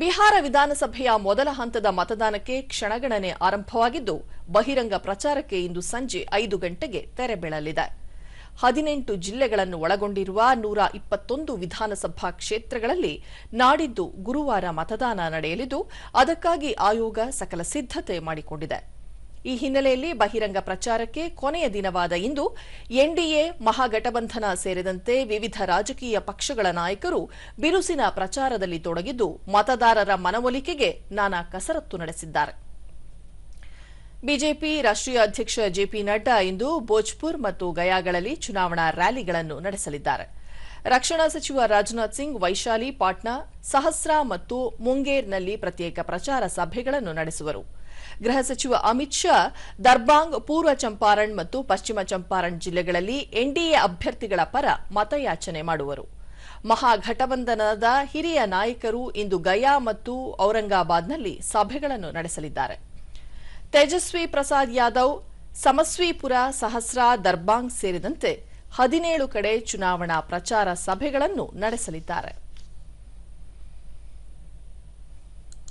ಬಿಹಾರ ವಿಧಾನಸಭೆಯ ಮೊದಲ ಹಂತದ ಮತದಾನಕ್ಕೆ ಕ್ಷಣಗಣನೆ ಆರಂಭವಾಗಿದ್ದು, ಬಹಿರಂಗ ಪ್ರಚಾರಕ್ಕೆ ಇಂದು ಸಂಜೆ ಐದು ಗಂಟೆಗೆ ತೆರೆ ಬೀಳಲಿದೆ. ಹದಿನೆಂಟು ಜಿಲ್ಲೆಗಳನ್ನು ಒಳಗೊಂಡಿರುವ ನೂರ ಇಪ್ಪತ್ತೊಂದು ವಿಧಾನಸಭಾ ಕ್ಷೇತ್ರಗಳಲ್ಲಿ ನಾಡಿದ್ದು ಗುರುವಾರ ಮತದಾನ ನಡೆಯಲಿದ್ದು, ಅದಕ್ಕಾಗಿ ಆಯೋಗ ಸಕಲ ಸಿದ್ಧತೆ ಮಾಡಿಕೊಂಡಿದೆ. ಈ ಹಿನ್ನೆಲೆಯಲ್ಲಿ ಬಹಿರಂಗ ಪ್ರಚಾರಕ್ಕೆ ಕೊನೆಯ ದಿನವಾದ ಇಂದು ಎನ್ಡಿಎ ಮಹಾಗಠಬಂಧನ ಸೇರಿದಂತೆ ವಿವಿಧ ರಾಜಕೀಯ ಪಕ್ಷಗಳ ನಾಯಕರು ಬಿರುಸಿನ ಪ್ರಚಾರದಲ್ಲಿ ತೊಡಗಿದ್ದು ಮತದಾರರ ಮನವೊಲಿಕೆಗೆ ನಾನಾ ಕಸರತ್ತು ನಡೆಸಿದ್ದಾರೆ. ಬಿಜೆಪಿ ರಾಷ್ಟ್ರೀಯ ಅಧ್ಯಕ್ಷ ಜೆಪಿ ನಡ್ಡಾ ಇಂದು ಭೋಜ್ಪುರ್ ಮತ್ತು ಗಯಾಗಳಲ್ಲಿ ಚುನಾವಣಾ ರ್ಯಾಲಿಗಳನ್ನು ನಡೆಸಲಿದ್ದಾರೆ. ರಕ್ಷಣಾ ಸಚಿವ ರಾಜನಾಥ್ ಸಿಂಗ್, ವೈಶಾಲಿ, ಪಾಟ್ನಾ, ಸಹಸ್ರಾ ಮತ್ತು ಮುಂಗೇರ್ನಲ್ಲಿ ಪ್ರತ್ಯೇಕ ಪ್ರಚಾರ ಸಭೆಗಳನ್ನು ನಡೆಸುವರು. ಗೃಹ ಸಚಿವ ಅಮಿತ್ ಶಾ ದರ್ಬಾಂಗ್ ಪೂರ್ವ ಚಂಪಾರಣ್ ಮತ್ತು ಪಶ್ಚಿಮ ಚಂಪಾರಣ್ ಜಿಲ್ಲೆಗಳಲ್ಲಿ ಎನ್ಡಿಎ ಅಭ್ಯರ್ಥಿಗಳ ಪರ ಮತಯಾಚನೆ ಮಾಡುವರು. ಮಹಾಘಟಬಂಧನದ ಹಿರಿಯ ನಾಯಕರು ಇಂದು ಗಯಾ ಮತ್ತು ಔರಂಗಾಬಾದ್ನಲ್ಲಿ ಸಭೆಗಳನ್ನು ನಡೆಸಲಿದ್ದಾರೆ. ತೇಜಸ್ವಿ ಪ್ರಸಾದ್ ಯಾದವ್, ಸಮಸ್ವಿಪುರ, ಸಹಸ್ರಾ ದರ್ಬಾಂಗ್ ಸೇರಿದಂತೆ ಹದಿನೇಳು ಕಡೆ ಚುನಾವಣಾ ಪ್ರಚಾರ ಸಭೆಗಳನ್ನು ನಡೆಸಲಿದ್ದಾರೆ.